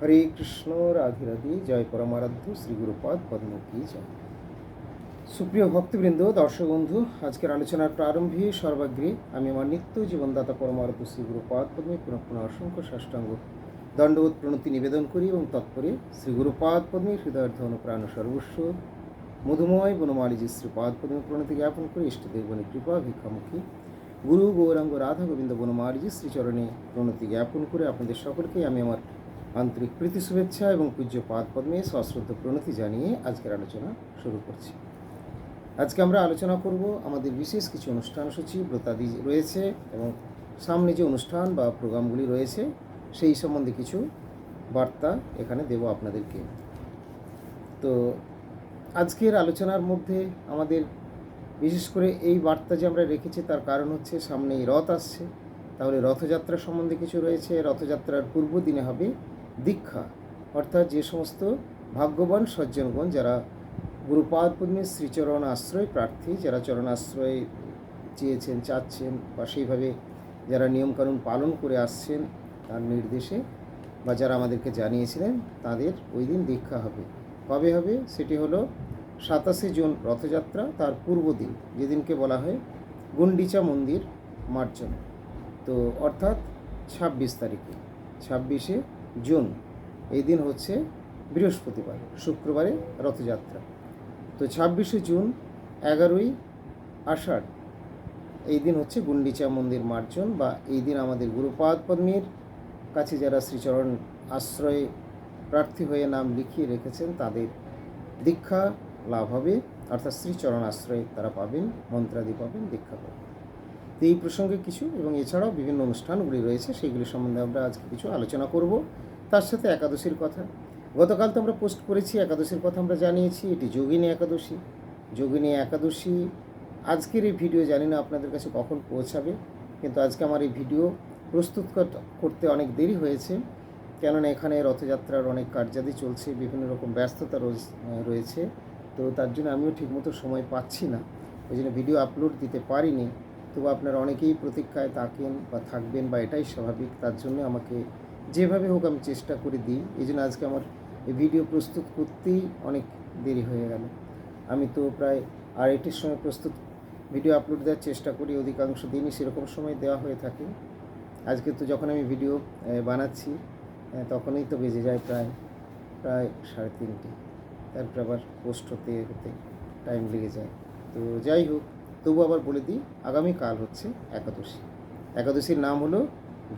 হরে কৃষ্ণ, রাধে রাধে, জয় পরমারাধ্য, শ্রী গুরুপাদ পদ্ম কি জয়। সুপ্রিয় ভক্তবৃন্দ, দর্শক বন্ধু, আজকের আলোচনার প্রারম্ভে সর্বাগ্রে আমি আমার নিত্য জীবনদাতা পরমারাধ্য শ্রী গুরুপাদ পদ্মে পুনঃ পুনঃ অসংখ্য সাষ্টাঙ্গ দণ্ডবোধ প্রণতি নিবেদন করি এবং তৎপরে শ্রী গুরুপাদ পদ্মে হৃদয়ার্ধ অনুপ্রাণ সর্বস্ব, মধুময় বনমালীজি শ্রীপাদ পদ্মে প্রণতি জ্ঞাপন করে, ইষ্টদেব বনে কৃপা ভিক্ষামুখী। গুরু গৌরাঙ্গ রাধা গোবিন্দ বনমালীজি শ্রীচরণে প্রণতি জ্ঞাপন করে আপনাদের সকলকে আমি আমার আন্তরিক প্রীতি, শুভেচ্ছা এবং পূজ্য পাদ পদ্মে সশ্রদ্ধ প্রণতি জানিয়ে আজকের আলোচনা শুরু করছি। আজকে আমরা আলোচনা করব আমাদের বিশেষ কিছু অনুষ্ঠান সূচি, ব্রতাদি রয়েছে এবং সামনে যে অনুষ্ঠান বা প্রোগ্রামগুলি রয়েছে, সেই সম্বন্ধে কিছু বার্তা এখানে দেব আপনাদেরকে। তো আজকের আলোচনার মধ্যে আমাদের বিশেষ করে এই বার্তা যে আমরা রেখেছি, তার কারণ হচ্ছে সামনেই রথ আসছে। তাহলে রথযাত্রা সম্বন্ধে কিছু রয়েছে। রথযাত্রার পূর্ব দিনে হবে দীক্ষা, অর্থাৎ যে সমস্ত ভাগ্যবান সজ্জনগণ যারা গুরুপাদ পদ্মের শ্রীচরণ আশ্রয় প্রার্থী, যারা চরণ আশ্রয় চেয়েছেন, চাচ্ছেন বা সেইভাবে যারা নিয়মকানুন পালন করে আসছেন, তার নির্দেশে বা যারা আমাদেরকে জানিয়েছিলেন, তাদের ওই দিন দীক্ষা হবে। কবে হবে? সেটি হলো সাতাশে জুন রথযাত্রা, তার পূর্ব দিন, যেদিনকে বলা হয় গুন্ডিচা মন্দির মার্জন তো অর্থাৎ ছাব্বিশ তারিখে। ছাব্বিশে জুন। এই দিন হচ্ছে বৃহস্পতিবার, শুক্রবারে রথযাত্রা। তো ছাব্বিশে জুন, এগারোই আষাঢ়। এই দিন হচ্ছে গুন্ডিচা মন্দির মার্জন বা এই দিন আমাদের গুরুপাদ পদ্মীর কাছে যারা শ্রীচরণ আশ্রয়ে প্রার্থী হয়ে নাম লিখিয়ে রেখেছেন, তাদের দীক্ষা লাভ হবে। অর্থাৎ শ্রীচরণ আশ্রয়ে তারা পাবেন, মন্ত্রাদি পাবেন, দীক্ষা পাবেন। তো এই প্রসঙ্গে কিছু এবং এছাড়াও বিভিন্ন অনুষ্ঠানগুলি রয়েছে সেইগুলি সম্বন্ধে আমরা আজকে কিছু আলোচনা করব। তার সাথে একাদশীর কথা। গতকাল তো আমরা পোস্ট করেছি, একাদশীর কথা আমরা জানিয়েছি, এটি যোগিনী একাদশী। যোগিনী একাদশী, আজকের এই ভিডিও জানি না আপনাদের কাছে কখন পৌঁছাবে, কিন্তু আজকে আমার এই ভিডিও প্রস্তুত কর- করতে অনেক দেরি হয়েছে, কেননা এখানে রথযাত্রার অনেক কার্যাদি চলছে, বিভিন্ন রকম ব্যস্ততা রয়েছে, তো তার জন্য আমিও ঠিকমতো সময় পাচ্ছি না। ওই জন্য ভিডিও আপলোড দিতে পারিনি, তবু আপনারা অনেকেই প্রতীক্ষায় থাকেন বা থাকবেন বা এটাই স্বাভাবিক, তার জন্য আমাকে যেভাবে হোক আমি চেষ্টা করে দিই। এই জন্য আজকে আমার ভিডিও প্রস্তুত করতেই অনেক দেরি হয়ে গেল। আমি তো প্রায় আড়াইটির সময় প্রস্তুত ভিডিও আপলোড দেওয়ার চেষ্টা করি, অধিকাংশ দিনই সেরকম সময় দেওয়া হয়ে থাকে। আজকে তো যখন আমি ভিডিও বানাচ্ছি তখনই তো বেজে যায় প্রায় প্রায় সাড়ে তিনটে। তারপরে আবার পোস্ট হতে হতে টাইম লেগে যায়। তো যাই হোক, তবু আবার বলে দিই, আগামীকাল হচ্ছে একাদশী। একাদশীর নাম হলো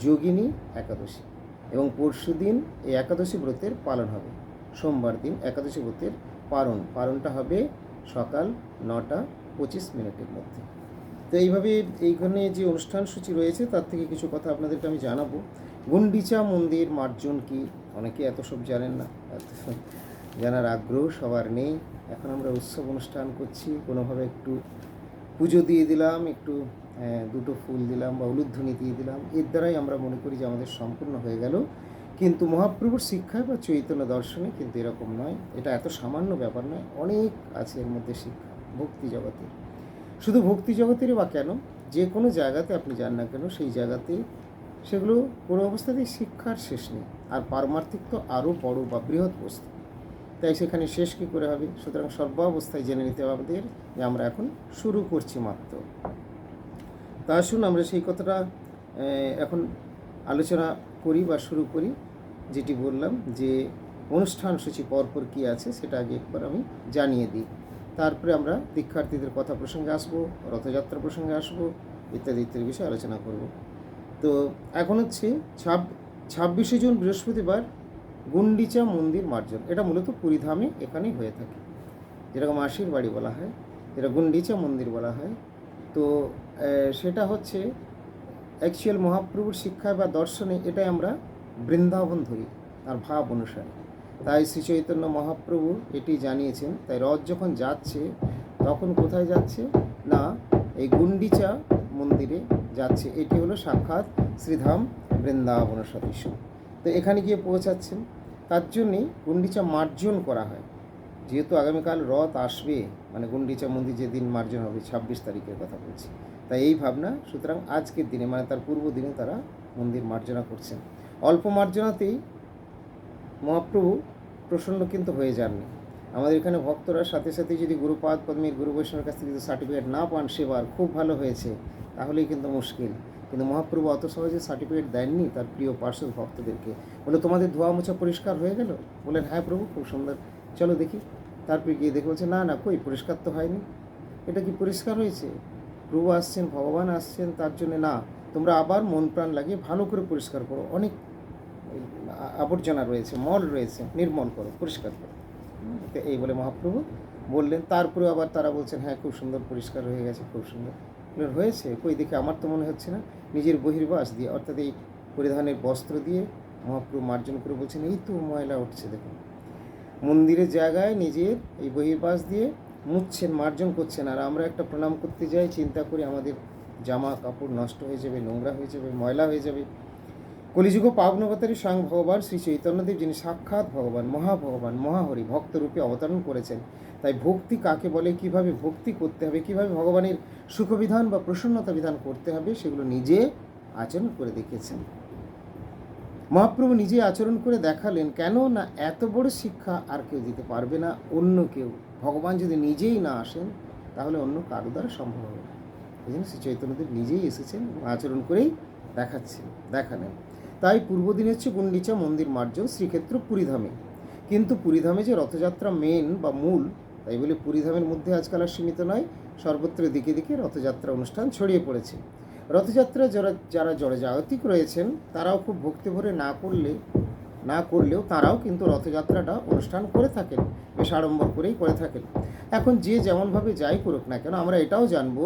যোগিনী একাদশী। এবং পরশু দিন এই একাদশী ব্রতের পালন হবে। সোমবার দিন একাদশী ব্রতের পালন। পালনটা হবে সকাল নটা পঁচিশ মিনিটের মধ্যে। তো এইভাবে এইখানে যে অনুষ্ঠান সূচি রয়েছে, তার থেকে কিছু কথা আপনাদেরকে আমি জানাব। গুন্ডিচা মন্দির মার্জন কি? অনেকে এত সব জানেন না। এত জানার আগ্রহ সবার নেই। এখন আমরা উৎসব অনুষ্ঠান করছি। কোনোভাবে একটু পুজো দিয়ে দিলাম, একটু দুটো ফুল দিলাম বা উলুধ্বনি দিয়ে দিলাম, এর দ্বারাই আমরা মনে করি যে আমাদের সম্পূর্ণ হয়ে গেল। কিন্তু মহাপ্রভুর শিক্ষায় বা চৈতন্য দর্শনে কিন্তু এরকম নয়। এটা এত সামান্য ব্যাপার নয়, অনেক আছে এর মধ্যে শিক্ষা, ভক্তি জগতে। শুধু ভক্তি জগতেরই বা কেন? যে কোনো জায়গাতে আপনি যান না কেন, সেই জায়গাতে সেগুলো কোনো অবস্থাতেই শিক্ষার শেষ নেই। আর পারমার্থিক তো আরও বড় বা বৃহৎ বস্তু। তাই সেখানে শেষ কী করে হবে? সুতরাং সর্বাবস্থায় জেনে নিতে হবে আমাদের যে আমরা এখন শুরু করছি মাত্র। তা আসুন আমরা সেই কথাটা এখন আলোচনা করি বা শুরু করি, যেটি বললাম যে অনুষ্ঠান সূচি পরপর কী আছে সেটা আগে একবার আমি জানিয়ে দিই। তারপরে আমরা দীক্ষার্থীদের কথা প্রসঙ্গে আসব, রথযাত্রা প্রসঙ্গে আসব, ইত্যাদি ইত্যাদি বিষয়ে আলোচনা করব। তো এখন হচ্ছে ছাব, ছাব্বিশে জুন বৃহস্পতিবার গুন্ডিচা মন্দির মার্জন। এটা মূলত পুরীধামে এখানেই হয়ে থাকে। যেরকম মাসির বাড়ি বলা হয়, যেটা গুন্ডিচা মন্দির বলা হয়। তো সেটা হচ্ছে অ্যাকচুয়াল মহাপ্রভুর শিক্ষায় বা দর্শনে এটাই আমরা বৃন্দাবন ধরি, তার ভাব অনুসারে। তাই শ্রী চৈতন্য মহাপ্রভু এটি জানিয়েছেন, তাই রথ যখন যাচ্ছে, তখন কোথায় যাচ্ছে? না, এই গুন্ডিচা মন্দিরে যাচ্ছে। এটি হলো সাক্ষাৎ শ্রীধাম বৃন্দাবন সদৃশ তো এখানে গিয়ে পৌঁছাচ্ছেন। তার জন্যেই গুন্ডিচা মার্জন করা হয়। যেহেতু আগামীকাল রথ আসবে মানে গুন্ডিচা মন্দির যেদিন মার্জন হবে, ছাব্বিশ তারিখের কথা বলছি। তাই এই ভাবনা, সুতরাং আজকের দিনে মানে তার পূর্ব দিনে তারা মন্দির মার্জনা করছেন। অল্প মার্জনাতেই মহাপ্রভু প্রসন্ন কিন্তু হয়ে যাননি। আমাদের এখানে ভক্তরা সাথে সাথে যদি গুরুপাদ পদ্মীর, গুরু বৈষ্ণবের কাছ থেকে যদি সার্টিফিকেট না পান সেবার, খুব ভালো হয়েছে, তাহলেই কিন্তু মুশকিল। কিন্তু মহাপ্রভু অত সহজে সার্টিফিকেট দেননি তার প্রিয় পার্শ্বদ ভক্তদেরকে। বলে, তোমাদের ধোয়া মোছা পরিষ্কার হয়ে গেল? বললেন হ্যাঁ প্রভু, খুব সুন্দর। চলো দেখি। তারপরে গিয়ে দেখে বলছে, না না, কই? পরিষ্কার তো হয়নি। এটা কি পরিষ্কার হয়েছে? প্রভু আসছেন, ভগবান আসছেন, তার জন্য না। তোমরা আবার মন প্রাণ লাগিয়ে ভালো করে পরিষ্কার করো। অনেক আবর্জনা রয়েছে, মল রয়েছে, নির্মল করো, পরিষ্কার করো। তো এই বলে মহাপ্রভু বললেন তারপরে আবার তারা বলছেন হ্যাঁ খুব সুন্দর, পরিষ্কার হয়ে গেছে, খুব সুন্দর। হয়েছে? কই, দেখে আমার তো মনে হচ্ছে না। নিজের বহির্বাস দিয়ে, অর্থাৎ এই পরিধানের বস্ত্র দিয়ে মহাপ্রভু মার্জন করে বলছেন, এই তো ময়লা উঠছে দেখুন। মন্দিরের জায়গায় নিজের এই বহির্বাস দিয়ে মুছছেন, মার্জন করছেন। আর আমরা একটা প্রণাম করতে যাই, চিন্তা করি আমাদের জামা কাপড় নষ্ট হয়ে যাবে, নোংরা হয়ে যাবে, ময়লা হয়ে যাবে। কলিযুগ পাবনবতারী স্বয়ং ভগবান শ্রী চৈতন্যদেব, যিনি সাক্ষাৎ ভগবান, মহাভগবান, মহাহরি ভক্তরূপে অবতরণ করেছেন। তাই ভক্তি কাকে বলে, কীভাবে ভক্তি করতে হবে, কীভাবে ভগবানের সুখবিধান বা প্রসন্নতা বিধান করতে হবে, সেগুলো নিজে আচরণ করে দেখিয়েছেন মহাপ্রভু নিজে আচরণ করে দেখালেন, কেন না এত বড় শিক্ষা আর কেউ দিতে পারবে না, অন্য কেউ। ভগবান যদি নিজেই না আসেন, তাহলে অন্য কারও দ্বারা সম্ভব হবে না। এই জন্য শ্রী চৈতন্যদেব নিজেই এসেছেন এবং আচরণ করেই দেখাচ্ছেন, দেখালেন। তাই পূর্বদিন হচ্ছে গুন্ডিচা মন্দির মার্জন শ্রীক্ষেত্র পুরীধামে। কিন্তু পুরীধামে যে রথযাত্রা মেন বা মূল, তাই বলে পুরীধামের মধ্যে আজকাল আর সীমিত নয়, সর্বত্র দিকে দিকে রথযাত্রা অনুষ্ঠান ছড়িয়ে পড়েছে। রথযাত্রা যারা যারা জড়জাগতিক রয়েছেন, তারাও খুব ভক্তি ভরে না করলে, না করলেও তারাও কিন্তু রথযাত্রাটা অনুষ্ঠান করে থাকেন, বেশ আড়ম্বর করেই করে থাকেন। এখন যে যেমনভাবে যাই করুক না কেন, আমরা এটাও জানব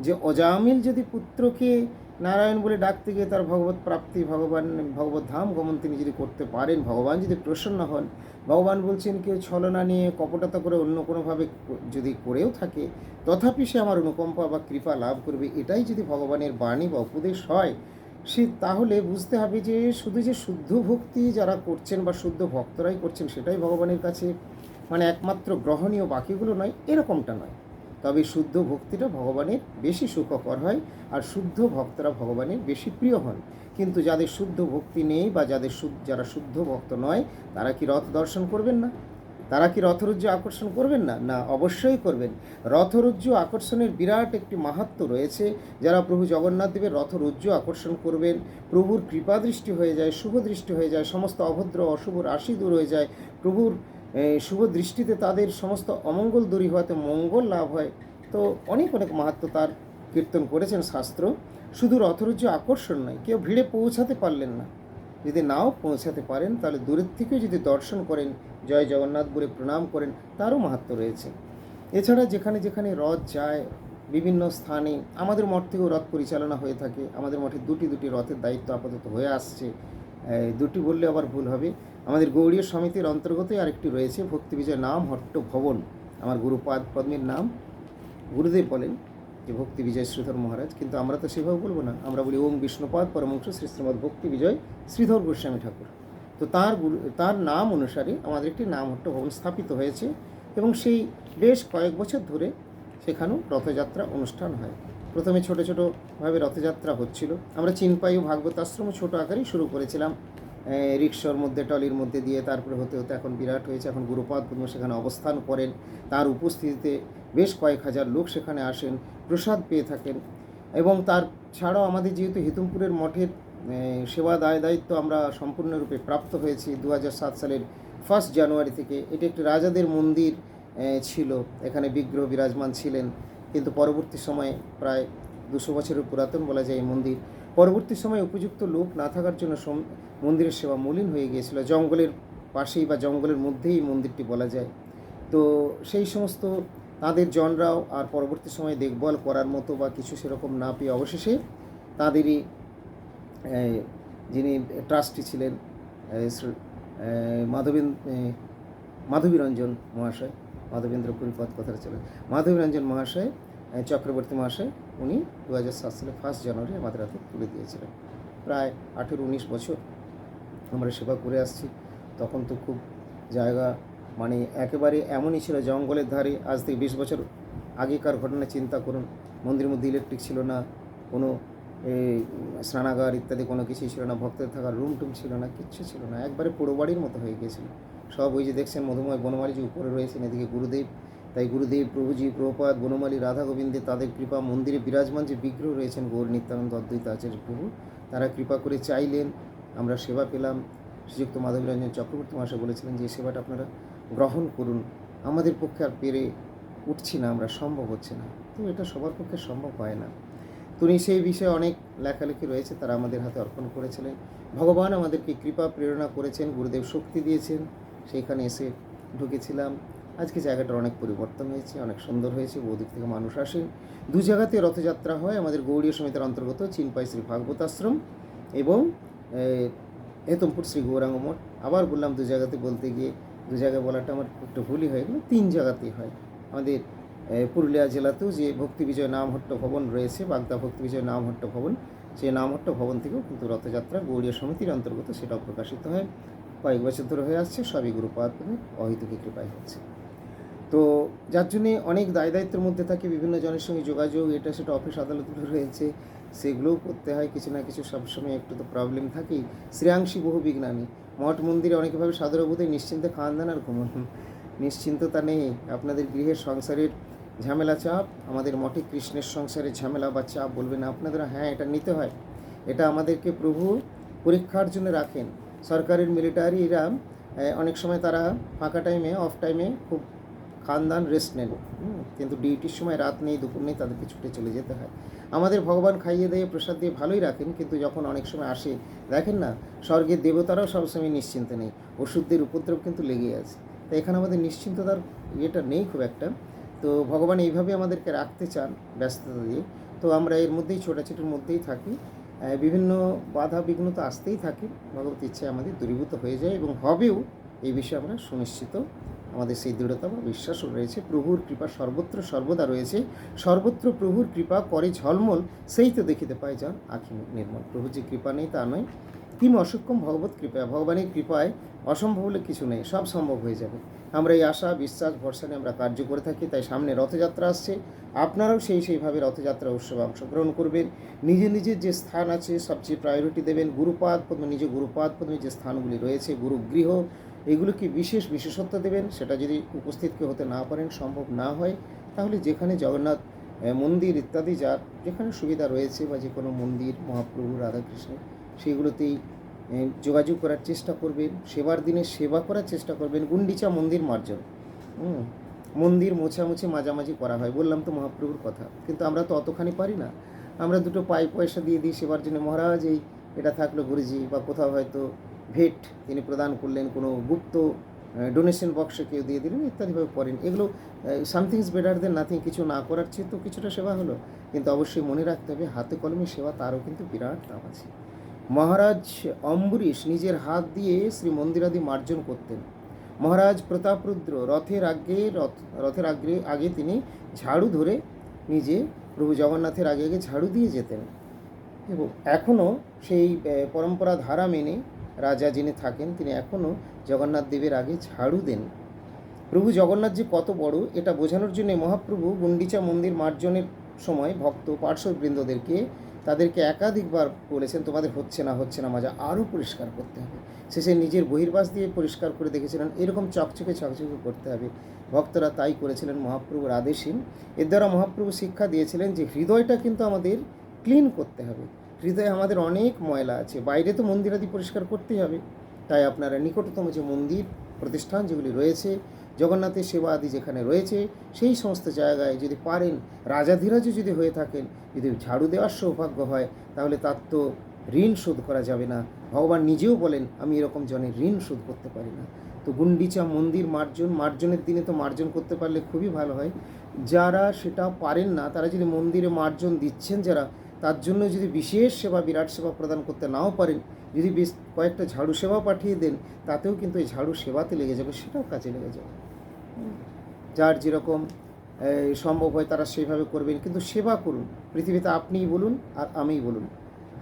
যে অজামিল যদি পুত্রকে নারায়ণ বলে ডাকতে গিয়ে তার ভগবত প্রাপ্তি, ভগবান, ভগবত ধাম গমন তিনি যদি করতে পারেন, ভগবান যদি প্রসন্ন হন, ভগবান বলছেন কেউ ছলনা নিয়ে কপটতা করে অন্য কোনোভাবে যদি করেও থাকে, তথাপি সে আমার অনুকম্পা বা কৃপা লাভ করবে। এটাই যদি ভগবানের বাণী বা উপদেশ হয়, সে তাহলে বুঝতে হবে যে শুধু যে শুদ্ধ ভক্তি যারা করছেন বা শুদ্ধ ভক্তরাই করছেন, সেটাই ভগবানের কাছে মানে একমাত্র গ্রহণীয় বাকিগুলো নয়, এরকমটা নয়। তবে শুদ্ধ ভক্তিটা ভগবানের বেশি সুখকর হয় আর শুদ্ধ ভক্তরা ভগবানের বেশি প্রিয় হন। কিন্তু যাদের শুদ্ধ ভক্তি নেই বা যাদের যারা শুদ্ধ ভক্ত নয়, তারা কি রথ দর্শন করবেন না? তারা কি রথরজ্জু আকর্ষণ করবেন না? না, অবশ্যই করবেন। রথরজ্জু আকর্ষণের বিরাট একটি মাহাত্ম রয়েছে, যারা প্রভু জগন্নাথ দেবের রথরজ্জু আকর্ষণ করবেন। প্রভুর কৃপা দৃষ্টি হয়ে যায়, শুভ দৃষ্টি হয়ে যায়, সমস্ত অভদ্র অশুভ রাশি দূর হয়ে যায়। প্রভুর শুভ দৃষ্টিতে তাদের সমস্ত অমঙ্গল দূরী হওয়াতে মঙ্গল লাভ হয়। তো অনেক অনেক মাহাত্ম তার কীর্তন করেছেন শাস্ত্র। শুধু রথরজ্জু আকর্ষণ নয়, কেউ ভিড়ে পৌঁছাতে পারলেন না। যদি নাও পৌঁছাতে পারেন, তাহলে দূরের থেকেও যদি দর্শন করেন, জয় জগন্নাথ বলে প্রণাম করেন, তারও মাহাত্ম রয়েছে। এছাড়া যেখানে যেখানে রথ যায়, বিভিন্ন স্থানে আমাদের মঠ থেকেও রথ পরিচালনা হয়ে থাকে। আমাদের মঠে দুটি দুটি রথের দায়িত্ব আপাতত হয়ে আসছে। দুটি বললে আবার ভুল হবে। আমাদের গৌড়ীয় সমিতির অন্তর্গতই আরেকটি রয়েছে, ভক্তি বিজয় নাম, হট্ট ভবন। আমার গুরুপাদ পদ্মের নাম। গুরুদেব বলেন যে, ভক্তি বিজয় শ্রীধর মহারাজ, কিন্তু আমরা তো সেভাবে বলব না। আমরা বলি, ওম বিষ্ণুপাদ পরমংশ শ্রী শ্রীমদ ভক্তি বিজয় শ্রীধর গোস্বামী ঠাকুর। তো তার গুরু, তার নাম অনুসারে আমাদের একটি নামহট্ট ভবন স্থাপিত হয়েছে এবং সেই বেশ কয়েক বছর ধরে সেখানেও রথযাত্রা অনুষ্ঠান হয়। প্রথমে ছোটো ছোটোভাবে রথযাত্রা হচ্ছিল। আমরা চিনপাই ও ভাগবত আশ্রম ছোটো আকারেই শুরু করেছিলাম। রিক্সার মধ্যে টলির মধ্যে দিয়ে তারপরে হতে হতে এখন বিরাট হয়েছে। এখন গুরুপাদ পদ্ম সেখানে অবস্থান করেন। তার উপস্থিতিতে বেশ কয়েক হাজার লোক সেখানে আসেন, প্রসাদ পেয়ে থাকেন। এবং তার ছাড়াও আমাদের যেহেতু হিতুমপুরের মঠের সেবা দায়, দায়িত্ব আমরা সম্পূর্ণরূপে প্রাপ্ত হয়েছি দু সালের ফার্স্ট জানুয়ারি থেকে। এটি একটি রাজাদের মন্দির ছিল। এখানে বিগ্রহ বিরাজমান ছিলেন। কিন্তু পরবর্তী সময়ে প্রায় দুশো বছরের পুরাতন বলা যায় এই মন্দির। পরবর্তী সময়ে উপযুক্ত লোক না থাকার জন্য মন্দিরের সেবা মলিন হয়ে গিয়েছিল। জঙ্গলের পাশেই বা জঙ্গলের মধ্যেই মন্দিরটি বলা যায়। তো সেই সমস্ত তাদের জনরাও আর পরবর্তী সময়ে দেখভাল করার মতো বা কিছু সেরকম না পেয়ে অবশেষে তাদেরই যিনি ট্রাস্টি ছিলেন মাধবেন মাধবীরঞ্জন মহাশয়, মাধবেন্দ্র পুরী পথ কথাটা চলে। মাধবীরঞ্জন মহাশয় চক্রবর্তী মহাশয় উনি দু হাজার সাত সালে ফার্স্ট জানুয়ারি আমাদের হাতে তুলে দিয়েছিলেন। প্রায় আঠেরো উনিশ বছর আমরা সেবা করে আসছি। তখন তো খুব জায়গা মানে একেবারে এমনই ছিল জঙ্গলের ধারে। আজ থেকে বিশ বছর আগেকার ঘটনা চিন্তা করুন। মন্দিরের মধ্যে ইলেকট্রিক ছিল না, কোনো স্নানাগার ইত্যাদি কোনো কিছুই ছিল না, ভক্তদের থাকার রুম টুম ছিল না, কিচ্ছু ছিল না। একবারে পোড়ো বাড়ির মতো হয়ে গিয়েছিল। সব ওই যে দেখছেন মধুময় বনমালী যে উপরে রয়েছেন, এদিকে গুরুদেব তাই গুরুদেব প্রভুজি, প্রভুপাদ, বনমালী রাধা গোবিন্দের তাদের কৃপা, মন্দিরে বিরাজমান যে বিগ্রহ রয়েছেন, গৌর নিত্যানন্দ অদ্বৈত আচার্য প্রভু, তারা কৃপা করে চাইলেন, আমরা সেবা পেলাম। শ্রীযুক্ত মাধবীরঞ্জন চক্রবর্তী মহাশয় বলেছিলেন যে সেবাটা আপনারা গ্রহণ করুন। আমাদের পক্ষে আর পেরে উঠছি না, আমরা সম্ভব হচ্ছে না। তো এটা সবার পক্ষে সম্ভব হয় না। তিনি সেই বিষয়ে অনেক লেখালেখি রয়েছে, তারা আমাদের হাতে অর্পণ করেছিলেন। ভগবান আমাদেরকে কৃপা, প্রেরণা করেছেন, গুরুদেব শক্তি দিয়েছেন। সেইখানে এসে ঢুকেছিলাম। আজকে জায়গাটার অনেক পরিবর্তন হয়েছে, অনেক সুন্দর হয়েছে বহুদিক থেকে মানুষ আসে। দু জায়গাতে রথযাত্রা হয়, আমাদের গৌড়ীয় সমিতির অন্তর্গত চিনপাই শ্রী ভাগবত আশ্রম এবং হেতমপুর শ্রী গৌরাঙ্গ মঠ। আবার বললাম দু জায়গাতে বলতে গিয়ে, দু জায়গায় বলাটা আমার একটু ভুলই হয়ে গেল। তিন জায়গাতেই হয়। আমাদের পুরুলিয়া জেলাতেও যে ভক্তি বিজয় নামহট্ট ভবন রয়েছে, বাগদা ভক্তি বিজয় নামহট্ট ভবন সেই নামহট্ট ভবন থেকেও কিন্তু রথযাত্রা গৌড়ীয় সমিতির অন্তর্গত সেটাও প্রকাশিত হয়। কয়েক বছর ধরে হয়ে আসছে, সবই গুরুপাদ, অহিতুকি কৃপায় হচ্ছে। তো যার জন্যে অনেক দায় দায়িত্বের মধ্যে থাকে, বিভিন্ন জনের সঙ্গে যোগাযোগ, এটা সেটা অফিস আদালতগুলো রয়েছে, সেগুলোও করতে হয়, কিছু না কিছু সবসময় একটু তো প্রবলেম থাকেই। শ্রেয়াংশী বহু বিজ্ঞানী, মঠ মন্দিরে অনেকভাবে সাদর বোধে নিশ্চিন্তে খাওয়ান দেন আর ঘুমন। নিশ্চিন্ততা নেই, আপনাদের গৃহের সংসারের ঝামেলা চাপ, আমাদের মঠে কৃষ্ণের সংসারের ঝামেলা বা চাপ বলবেন আপনাদের হ্যাঁ এটা নিতে হয়। এটা আমাদেরকে প্রভু পরীক্ষার জন্য রাখেন। সরকারের মিলিটারিরা অনেক সময় তারা ফাঁকা টাইমে অফ টাইমে খুব খানদান রেস্ট নেন কিন্তু ডিউটির সময় রাত নেই, দুপুর নেই, তাদেরকে ছুটে চলে যেতে হয়। আমাদের ভগবান খাইয়ে দিয়ে প্রসাদ দিয়ে ভালোই রাখেন, কিন্তু যখন অনেক সময় আসে, দেখেন না, স্বর্গের দেবতারাও সবসময় নিশ্চিন্তে নেই। ওষুধদের উপদ্রব কিন্তু লেগে আছে। তো এখানে আমাদের নিশ্চিন্ততার ইয়েটা নেই খুব একটা। তো ভগবান এইভাবে আমাদেরকে রাখতে চান ব্যস্ততা দিয়ে। তো আমরা এর মধ্যেই, ছোটাছুটির মধ্যেই থাকি। বিভিন্ন বাধা বিঘ্ন তো আসতেই থাকে। ভগবত ইচ্ছায় আমাদের দূরীভূত হয়ে যায় এবং হবেও, এই বিষয়ে আমরা সুনিশ্চিত আমাদের সেই দৃঢ়তা বা বিশ্বাসও রয়েছে। প্রভুর কৃপা সর্বত্র সর্বদা রয়েছে। সর্বত্র প্রভুর কৃপা করে ঝলমল, সেই তো দেখিতে পাই যান আখি নির্মল। প্রভুর যে কৃপা নেই তা নয়। কিম অসক্ষম ভগবত কৃপা ভগবানের কৃপায় অসম্ভব হলে কিছু নেই, সব সম্ভব হয়ে যাবে। আমরা এই আশা, বিশ্বাস, ভরসা আমরা কার্য করে থাকি, তাই সামনে রথযাত্রা আসছে। আপনারাও সেই সেইভাবে রথযাত্রা উৎসবে অংশগ্রহণ করবেন। নিজে নিজের যে স্থান আছে, সবচেয়ে প্রায়োরিটি দেবেন। গুরুপাদ পদ্ম, নিজে গুরুপাদ পদ্মে যে স্থানগুলি রয়েছে, গুরুগৃহ এগুলোকে বিশেষ বিশেষত্ব দেবেন? সেটা যদি উপস্থিত কেউ হতে না পারেন, সম্ভব না হয়, তাহলে যেখানে জগন্নাথ মন্দির ইত্যাদি যার যেখানে সুবিধা রয়েছে বা যে কোনো মন্দির, মহাপ্রভু রাধাকৃষ্ণের সেইগুলোতেই যোগাযোগ করার চেষ্টা করবেন, সেবার দিনে সেবা করার চেষ্টা করবেন। গুন্ডিচা মন্দির মার্জন। মন্দির মোছামুছি মাঝামাঝি করা হয়। বললাম তো মহাপ্রভুর কথা, কিন্তু আমরা তো অতখানি পারি না। আমরা দুটো পাই পয়সা দিয়ে দিই সেবার জন্য। মহারাজ, এই এটা থাকল গুরুজি, বা কোথাও হয়তো ভেট তিনি প্রদান করলেন, কোনো গুপ্ত ডোনেশন বক্সে কেউ দিয়ে দিলেন, ইত্যাদিভাবে করেন এগুলো something is better than nothing কিছু না করার চেয়ে তো কিছুটা সেবা হলো। কিন্তু অবশ্যই মনে রাখতে হবে, হাতে কলমে সেবা তারও কিন্তু বিরাট দাম আছে। মহারাজ অম্বরীশ নিজের হাত দিয়ে শ্রী মন্দিরাদি মার্জন করতেন। মহারাজ প্রতাপরুদ্র রথের আগে, রথ, রথের আগে আগে তিনি ঝাড়ু ধরে নিজে প্রভু জগন্নাথের আগে আগে ঝাড়ু দিয়ে যেতেন। এবং এখনও সেই পরম্পরা ধারা মেনে রাজা যিনি থাকেন, তিনি এখনও জগন্নাথ দেবের আগে ঝাড়ু দেন। প্রভু জগন্নাথ যে কত বড়, এটা বোঝানোর জন্য মহাপ্রভু গুন্ডিচা মন্দির মার্জনের সময় ভক্ত, পার্শ্ববৃন্দদেরকে তাদেরকে একাধিকবার বলেছেন, তোমাদের হচ্ছে না হচ্ছে না, মাজা, আরও পরিষ্কার করতে হবে। শেষে নিজের বহির্বাস দিয়ে পরিষ্কার করে দেখেছিলেন, এরকম চকচকে চকচকে করতে হবে। ভক্তরা তাই করেছিলেন, মহাপ্রভুর আদেশই এর দ্বারা মহাপ্রভু শিক্ষা দিয়েছিলেন যে, হৃদয়টা কিন্তু আমাদের ক্লিন করতে হবে। হৃদয়ে আমাদের অনেক ময়লা আছে। বাইরে তো মন্দিরাদি পরিষ্কার করতেই হবে। তাই আপনারা নিকটতম যে মন্দির, প্রতিষ্ঠান যেগুলি রয়েছে, জগন্নাথের সেবা আদি যেখানে রয়েছে, সেই সমস্ত জায়গায় যদি পারেন, রাজাধিরাজও যদি হয়ে থাকেন, যদি ঝাড়ু দেওয়ার সৌভাগ্য হয়, তাহলে তার তো ঋণ শোধ করা যাবে না। ভগবান নিজেও বলেন, আমি এরকম জনের ঋণ শোধ করতে পারি না। তো গুন্ডিচা মন্দির মার্জন, মার্জনের দিনে তো মার্জন করতে পারলে খুবই ভালো হয়। যারা সেটা পারেন না, তারা যদি মন্দিরে মার্জন দিচ্ছেন যারা তার জন্য যদি বিশেষ সেবা, বিরাট সেবা প্রদান করতে নাও পারেন, যদি বেশ কয়েকটা ঝাড়ু সেবা পাঠিয়ে দেন, তাতেও কিন্তু এই ঝাড়ু সেবাতে লেগে যাবে, সেটাও কাজে লেগে যাবে। যার যেরকম সম্ভব হয় তারা সেইভাবে করবেন, কিন্তু সেবা করুন। পৃথিবীতে আপনিই বলুন আর আমিই বলুন।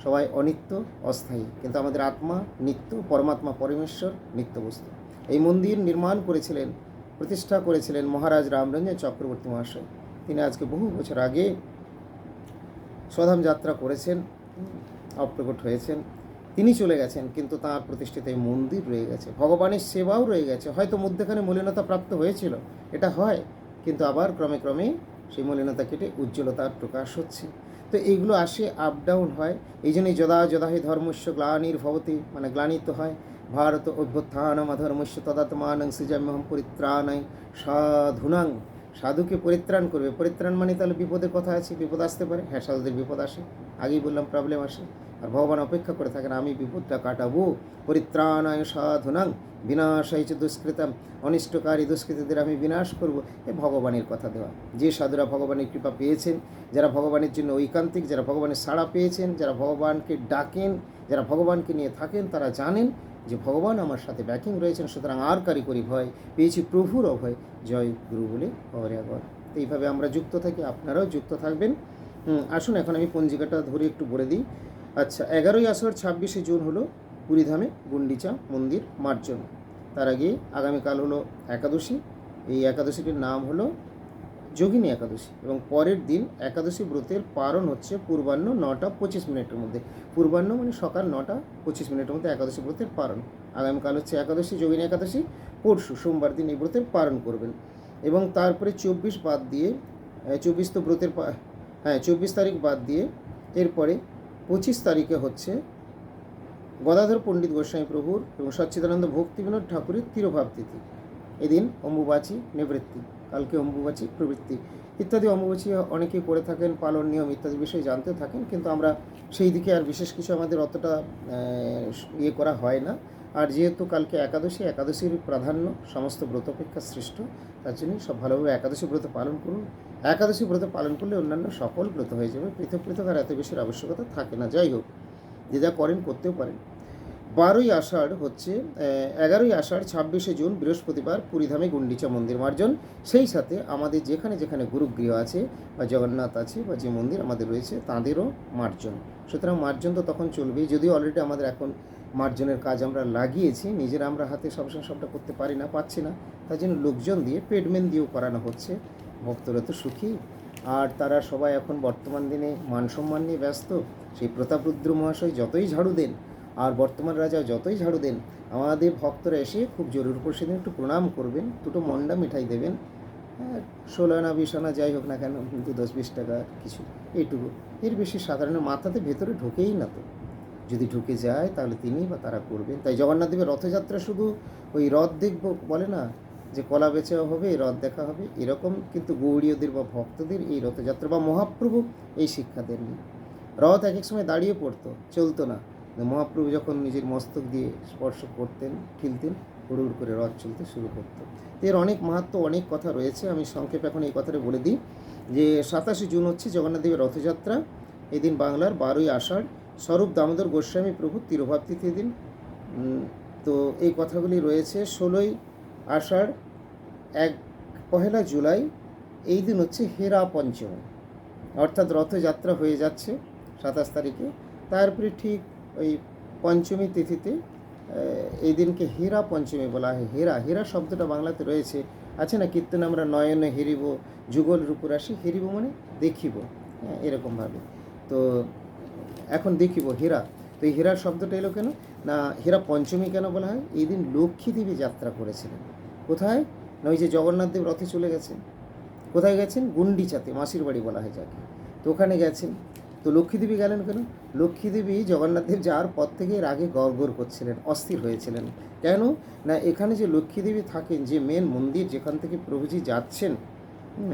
সবাই অনিত্য, অস্থায়ী, কিন্তু আমাদের আত্মা নিত্য, পরমাত্মা, পরমেশ্বর, নিত্য বস্তু। এই মন্দির নির্মাণ করেছিলেন, প্রতিষ্ঠা করেছিলেন মহারাজ রামরঞ্জন চক্রবর্তী মহাশয়। তিনি আজকে বহু বছর আগে স্বধাম যাত্রা করেছেন, অপ্রকট হয়েছেন। তিনি চলে গেছেন, কিন্তু তাঁর প্রতিষ্ঠিত এই মন্দির রয়ে গেছে। ভগবানের সেবাও রয়ে গেছে। হয়তো মধ্যেখানে মলিনতা প্রাপ্ত হয়েছিল, এটা হয়, কিন্তু আবার ক্রমে ক্রমে সেই মলিনতা কেটে উজ্জ্বলতার প্রকাশ হচ্ছে। তো এইগুলো আসে আপ ডাউন হয়। এই জন্যই যদা যদা হি ধর্মস্য গ্লানির ভবতি মানে গ্লানিত হয়। ভারত অভ্যুত্থানম অধর্মস্য তদাত্মানং সৃজাম্যহম পরিত্রাণাই সাধুনাং। সাধুকে পরিত্রাণ করবে। পরিত্রাণ মানে তাহলে বিপদের কথা আছে, বিপদ আসতে পারে। হ্যাঁ সাধুদের বিপদ আসে। আগেই বললাম প্রবলেম আসে। আর ভগবান অপেক্ষা করে থাকেন, আমি বিপদটা কাটাবো। পরিত্রাণায় সাধুনাং বিনাশ হয়েছে দুষ্কৃতাম। অনিষ্টকারী দুষ্কৃতীদের আমি বিনাশ করব। এ ভগবানের কথা দেওয়া। যে সাধুরা ভগবানের কৃপা পেয়েছেন, যারা ভগবানের জন্য ঐকান্তিক, যারা ভগবানের সাড়া পেয়েছেন, যারা ভগবানকে ডাকেন, যারা ভগবানকে নিয়ে থাকেন, তারা জানেন যে ভগবান আমার সাথে ব্যাকিং রয়েছেন, সুতরাং আর কারিগরি ভয়, পেয়েছি প্রভুর অভয়। জয় গুরু বলে অবরাগর তো এইভাবে আমরা যুক্ত থাকি, আপনারাও যুক্ত থাকবেন। আসুন, এখন আমি পঞ্জিকাটা ধরে একটু বলে দিই। আচ্ছা এগারোই আসর ছাব্বিশে জুন হলো পুরীধামে গুন্ডিচা মন্দির মার্জন। তার আগে আগামীকাল হলো একাদশী। এই একাদশীটির নাম হলো যোগিনী একাদশী এবং পরের দিন একাদশী ব্রতের পারণ হচ্ছে পূর্বাহ্ন নটা পঁচিশ মিনিটের মধ্যে। পূর্বাহ্ন মানে সকাল নটা পঁচিশ মিনিটের মধ্যে একাদশী ব্রতের পারণ। আগামীকাল হচ্ছে একাদশী, যোগিনী একাদশী। পরশু সোমবার দিন এই ব্রতের পারণ করবেন। এবং তারপরে চব্বিশ বাদ দিয়ে চব্বিশ তো ব্রতের হ্যাঁ চব্বিশ তারিখ বাদ দিয়ে এরপরে পঁচিশ তারিখে হচ্ছে গদাধর পণ্ডিত গোস্বামী প্রভুর এবং সচ্চিদানন্দ ভক্তি বিনোদ ঠাকুরের তিরোভাব তিথি। এদিন অম্বুবাচী নিবৃত্তি। কালকে অম্বুবাচী প্রবৃত্তি ইত্যাদি অম্বুবাচী অনেকেই করে থাকেন, পালন নিয়ম ইত্যাদি বিষয়ে জানতে থাকেন, কিন্তু আমরা সেই দিকে আর বিশেষ কিছু আমাদের অতটা ইয়ে করা হয় না। আর যেহেতু কালকে একাদশী, একাদশীর প্রাধান্য সমস্ত ব্রত অপেক্ষা সৃষ্ট তার জন্যই সব ভালোভাবে একাদশী ব্রত পালন করুন। একাদশী ব্রত পালন করলে অন্যান্য সকল ব্রত হয়ে যাবে, পৃথক পৃথক আর এত বেশির আবশ্যকতা থাকে না। যাই হোক, যে যা করেন করতেও পারেন। বারোই আষাঢ় হচ্ছে এগারোই আষাঢ়, ছাব্বিশে জুন, বৃহস্পতিবার পুরীধামে গুন্ডিচা মন্দির মার্জন। সেই সাথে আমাদের যেখানে যেখানে গুরুগৃহ আছে বা জগন্নাথ আছে বা যে মন্দির আমাদের রয়েছে, তাঁদেরও মার্জন। সুতরাং মার্জন তো তখন চলবেই। যদিও অলরেডি আমাদের এখন মার্জনের কাজ আমরা লাগিয়েছি, নিজেরা আমরা হাতে সবসময় সবটা করতে পারি না, পাচ্ছি না। তার জন্য লোকজন দিয়ে পেডমেন দিয়েও করানো হচ্ছে। ভক্তরা তো সুখী। আর তারা সবাই এখন বর্তমান দিনে মান সম্মান নিয়ে ব্যস্ত। সেই প্রতাপ প্রতাপরুদ্র মহাশয় যতই ঝাড়ু দেন আর বর্তমান রাজা যতই ঝাড়ু দেন আমাদের ভক্তরা এসে খুব জরুর উপর সেদিন একটু প্রণাম করবেন দুটো মন্ডা মিঠাই দেবেন। হ্যাঁ, ষোলো আনা বিশ আনা যাই হোক না কেন কিন্তু দশ বিশ টাকা কিছু এইটুকু। এর বেশি সাধারণ মাথাতে ভেতরে ঢোকেই না তো। যদি ঢুকে যায় তাহলে তিনি বা তারা করবেন। তাই জগন্নাথ দেবের রথযাত্রা শুধু ওই রথ দেখব বলে না যে কলা বেচাও হবে রথ দেখা হবে এরকম কিন্তু গৌড়ীয়দের বা ভক্তদের এই রথযাত্রা বা মহাপ্রভু এই শিক্ষা দেননি। রথ এক এক সময় দাঁড়িয়ে পড়তো চলতো না। মহাপ্রভু যখন নিজের মস্তক দিয়ে স্পর্শ করতেন ঠেলতেন হুড় করে রথ চলতে শুরু করতো। এর অনেক মাহাত্ম, অনেক কথা রয়েছে। আমি সংক্ষেপে এখন এই কথাটা বলে দিই যে, সাতাশে জুন হচ্ছে জগন্নাথ দেবের রথযাত্রা। এদিন বাংলার বারোই আষাঢ়, স্বরূপ দামোদর গোস্বামী প্রভু তিরোভাব দিন। তো এই কথাগুলি রয়েছে। ষোলোই আষাঢ়, এক পহেলা জুলাই, এই দিন হচ্ছে হেরা পঞ্চমী। অর্থাৎ রথযাত্রা হয়ে যাচ্ছে সাতাশ তারিখে। তারপরে ঠিক ওই পঞ্চমী তিথিতে এই দিনকে হীরা পঞ্চমী বলা হয়। হীরা হীরা শব্দটা বাংলাতে রয়েছে। আছে না, কীর্তন আমরা নয়নে হেরিব, যুগল রূপরাশি, হেরিব মানে দেখিব। হ্যাঁ এরকমভাবে। তো এখন দেখিব হীরা। তো এই হীরার শব্দটা এলো কেন? না, হীরা পঞ্চমী কেন বলা হয়? এই দিন লক্ষ্মী দেবী যাত্রা করেছিলেন। কোথায়? না, ওই যে জগন্নাথদেব রথে চলে গেছেন। কোথায় গেছেন? গুন্ডিচাতে মাসির বাড়ি বলা হয় যাকে। তো ওখানে গেছেন। তো লক্ষ্মীদেবী গেলেন কেন? লক্ষ্মীদেবী জগন্নাথদেব যাওয়ার পর থেকে এর আগে গড় করছিলেন অস্থির হয়েছিলেন। কেন? না এখানে যে লক্ষ্মীদেবী থাকেন যে মেন মন্দির যেখান থেকে প্রভুজি যাচ্ছেন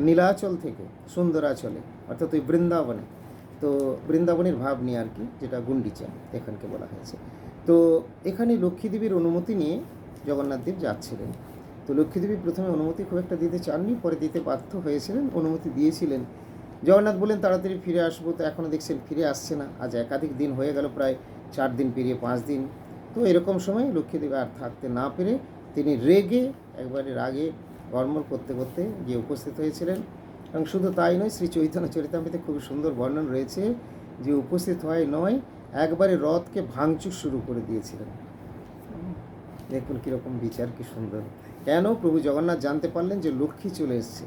নীলাচল থেকে সুন্দরাচলে অর্থাৎ ওই বৃন্দাবনে তো বৃন্দাবনের ভাব নিয়ে আর কি যেটা গুন্ডিচা এখানকে বলা হয়েছে। তো এখানে লক্ষ্মীদেবীর অনুমতি নিয়ে জগন্নাথদেব যাচ্ছিলেন। তো লক্ষ্মীদেবী প্রথমে অনুমতি খুব একটা দিতে চাননি পরে দিতে বাধ্য হয়েছিলেন অনুমতি দিয়েছিলেন। জগন্নাথ বললেন, তাড়াতাড়ি ফিরে আসব। তো এখনও দেখছেন ফিরে আসছে না। আজ একাধিক দিন হয়ে গেল, প্রায় চার দিন পেরিয়ে পাঁচ দিন। তো এরকম সময় লক্ষ্মীদেবী আর থাকতে না পেরে তিনি রেগে, একবারে রাগে গড়মড় করতে করতে গিয়ে উপস্থিত হয়েছিলেন। এবং শুধু তাই নয়, শ্রী চৈতন্য চরিতামৃতে খুব সুন্দর বর্ণন রয়েছে যে উপস্থিত হয় নয়, একবারে রথকে ভাঙচুর শুরু করে দিয়েছিলেন। দেখুন কীরকম বিচার, কি সুন্দর। কেন প্রভু জগন্নাথ জানতে পারলেন যে লক্ষ্মী চলে এসছে?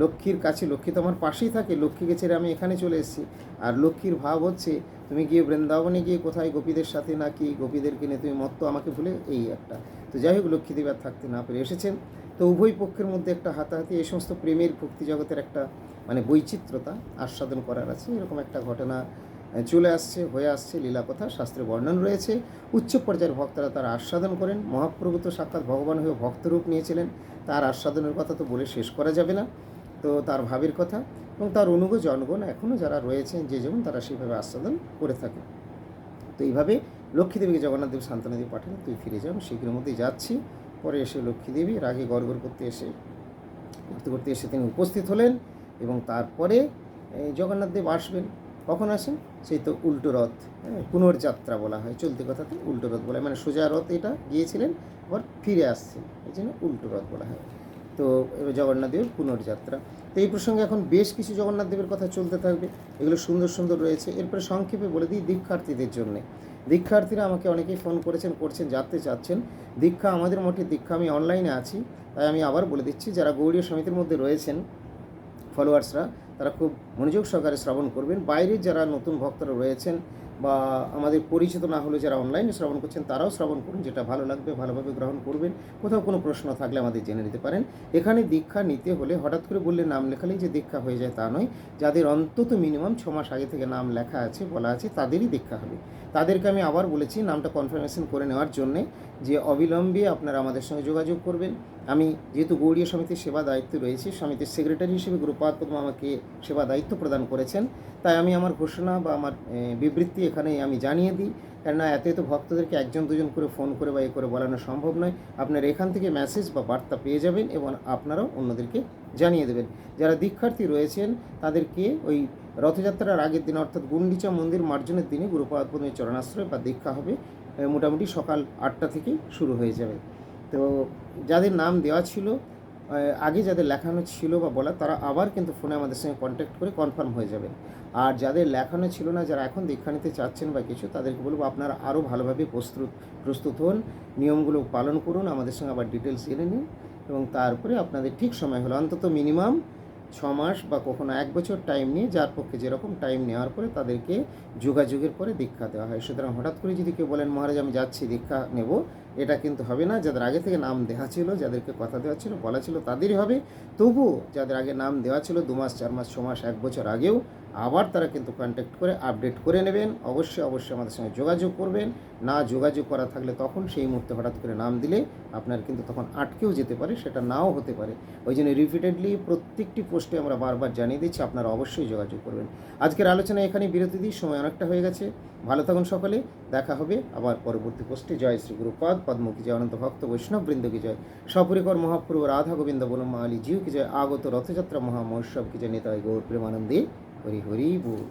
লক্ষ্মীর কাছে, লক্ষ্মী তো আমার পাশেই থাকে, লক্ষ্মীকে ছেড়ে আমি এখানে চলে এসেছি। আর লক্ষ্মীর ভাব হচ্ছে, তুমি গিয়ে বৃন্দাবনে গিয়ে কোথায় গোপীদের সাথে নাকি গোপীদের কিনে তুমি মত্ত আমাকে ভুলে? এই একটা। তো যাই হোক লক্ষ্মীদেবী আর থাকতে না পেরে এসেছেন। তো উভয় পক্ষের মধ্যে একটা হাতাহাতি, এই সমস্ত প্রেমের ভক্তি জগতের একটা মানে বৈচিত্র্যতা আস্বাদন করার আছে। এরকম একটা ঘটনা চলে আসছে, হয়ে আসছে লীলা কথা শাস্ত্রে বর্ণন রয়েছে। উচ্চ পর্যায়ের ভক্তরা তার আস্বাদন করেন। মহাপ্রভু তো সাক্ষাৎ ভগবান হয়ে ভক্তরূপ নিয়েছিলেন। তার আস্বাদনের কথা তো বলে শেষ করা যাবে না। তো তার ভাবের কথা এবং তার অনুগ জনগণ এখনও যারা রয়েছেন যে যেমন তারা সেইভাবে আস্বাদন করে থাকে। তো এইভাবে লক্ষ্মীদেবীকে জগন্নাথ দেব শান্তনা দিয়ে পাঠান তুই ফিরে যাও আমি শীঘ্রের মধ্যেই যাচ্ছি। পরে এসে লক্ষ্মীদেবী রাগে গড়গড় করতে এসে করতে করতে এসে তিনি উপস্থিত হলেন এবং তারপরে এই জগন্নাথ দেব আসবেন। কখন আসেন? সেই তো উল্টো রথ হ্যাঁ, পুনর্যাত্রা বলা হয় চলতি কথাতে উল্টো রথ বলা হয়। মানে সোজা রথ এটা গিয়েছিলেন আবার ফিরে আসছে এই জন্য উল্টো রথ বলা হয়। তো এবার জগন্নাথ দেবের পুনর্যাত্রা। তো এই প্রসঙ্গে এখন বেশ কিছু জগন্নাথ দেবের কথা চলতে থাকবে। এগুলো সুন্দর সুন্দর রয়েছে। এরপরে সংক্ষেপে বলে দিই দীক্ষার্থীদের জন্যে। দীক্ষার্থীরা আমাকে অনেকেই ফোন করেছেন, করছেন যাতে চাচ্ছেন। দীক্ষা আমাদের মঠে দীক্ষা আমি অনলাইনে আছি। তাই আমি আবার বলে দিচ্ছি, যারা গৌড়ীয় সমিতির মধ্যে রয়েছেন ফলোয়ার্সরা তারা খুব মনোযোগ সহকারে শ্রবণ করবেন। বাইরের যারা নতুন ভক্তরা রয়েছেন বা আমাদের পরিচিত না হলে যারা অনলাইনে শ্রবণ করছেন, তারাও শ্রবণ করুন, যেটা ভালো লাগবে, ভালোভাবে গ্রহণ করবেন। কোথাও কোনো প্রশ্ন থাকলে আমাদের জেনে নিতে পারেন। এখানে দীক্ষা নিতে হলে হঠাৎ করে বললে নাম লেখালেই যে দীক্ষা হয়ে যায় তা নয়। যাদের অন্তত মিনিমাম ছ মাস আগে থেকে নাম লেখা আছে, বলা আছে, তাদেরই দীক্ষা হবে। তাদেরকে আমি আবার বলেছি নামটা কনফার্মেশন করে নেওয়ার জন্যে যে অবিলম্বে আপনারা আমাদের সঙ্গে যোগাযোগ করবেন। আমি যেহেতু গৌড়ীয় সমিতির সেবা দায়িত্ব রয়েছে, সমিতির সেক্রেটারি হিসেবে গুরুপাদ পদ্ম আমাকে সেবা দায়িত্ব প্রদান করেছেন। তাই আমি আমার ঘোষণা বা আমার বিবৃতি এখানে আমি জানিয়ে দিই। কেননা এত এত ভক্তদেরকে একজন দুজন করে ফোন করে বা এ করে বলানো সম্ভব নয়। আপনারা এখান থেকে মেসেজ বা বার্তা পেয়ে যাবেন এবং আপনারাও অন্যদেরকে জানিয়ে দেবেন। যারা দীক্ষার্থী রয়েছেন, তাদেরকে ওই রথযাত্রার আগের দিন, অর্থাৎ গুন্ডিচা মন্দির মার্জনের দিনে গুরুপাদ পদ্মের চরণাশ্রয় বা দীক্ষা হবে মোটামুটি সকাল আটটা থেকে শুরু হয়ে যাবে। তো যাদের নাম দেওয়া ছিল আগে যাদের লেখানো ছিল বা বলা তারা আবার কিন্তু ফোনে আমাদের সঙ্গে কন্ট্যাক্ট করে কনফার্ম হয়ে যাবে আর যাদের লেখানো ছিল না, যারা এখন দীক্ষা নিতে চাচ্ছেন বা কিছু, তাদেরকে বলব আপনারা আরও ভালোভাবে প্রস্তুত প্রস্তুত হন। নিয়মগুলো পালন করুন। আমাদের সঙ্গে আবার ডিটেলস জেনে নিন। এবং তারপরে আপনাদের ঠিক সময় হলো, অন্তত মিনিমাম ছ মাস বা কখনো এক বছর টাইম নিয়ে যার পক্ষে যেরকম টাইম নেওয়ার পরে তাদেরকে যোগাযোগের পরে দীক্ষা দেওয়া হয়। সুতরাং হঠাৎ করে যদি কেউ বলেন, মহারাজ, আমি যাচ্ছি, দীক্ষা নেব। এটা কিন্তু হবে না। যাদের আগে থেকে নাম দেওয়া ছিল, যাদেরকে কথা দেওয়া ছিল, বলা ছিল তাদেরই হবে। তবুও যাদের আগে নাম দেওয়া ছিল, দু মাস, চার মাস, ছ মাস, এক বছর আগেও আবার তারা কিন্তু কন্ট্যাক্ট করে আপডেট করে নেবেন। অবশ্যই অবশ্যই আমাদের সঙ্গে যোগাযোগ করবেন। না যোগাযোগ করা থাকলে তখন সেই মুহূর্তে হঠাৎ করে নাম দিলে আপনার কিন্তু তখন আটকেও যেতে পারে, সেটা নাও হতে পারে। ওই জন্য রিপিটেডলি প্রত্যেকটি পোস্টে আমরা বারবার জানিয়ে দিচ্ছি, আপনারা অবশ্যই যোগাযোগ করবেন। আজকের আলোচনা এখানে বিরতি দিই, সময় অনেকটা হয়ে গেছে। ভালো থাকুন সকলে, দেখা হবে আবার পরবর্তী পোস্টে জয় শ্রী গুরুপাদ। পদ্মকি জয়, অনন্ত ভক্ত বৈষ্ণব বৃন্দ কি জয়, সপরিকর মহাপ্রভু রাধা গোবিন্দ বলুন মালি জিউ কি জয়, আগত রথযাত্রা মহা মহোৎসব কি জয় নেতায় গৌর প্রেমানন্দে হরি হরি বল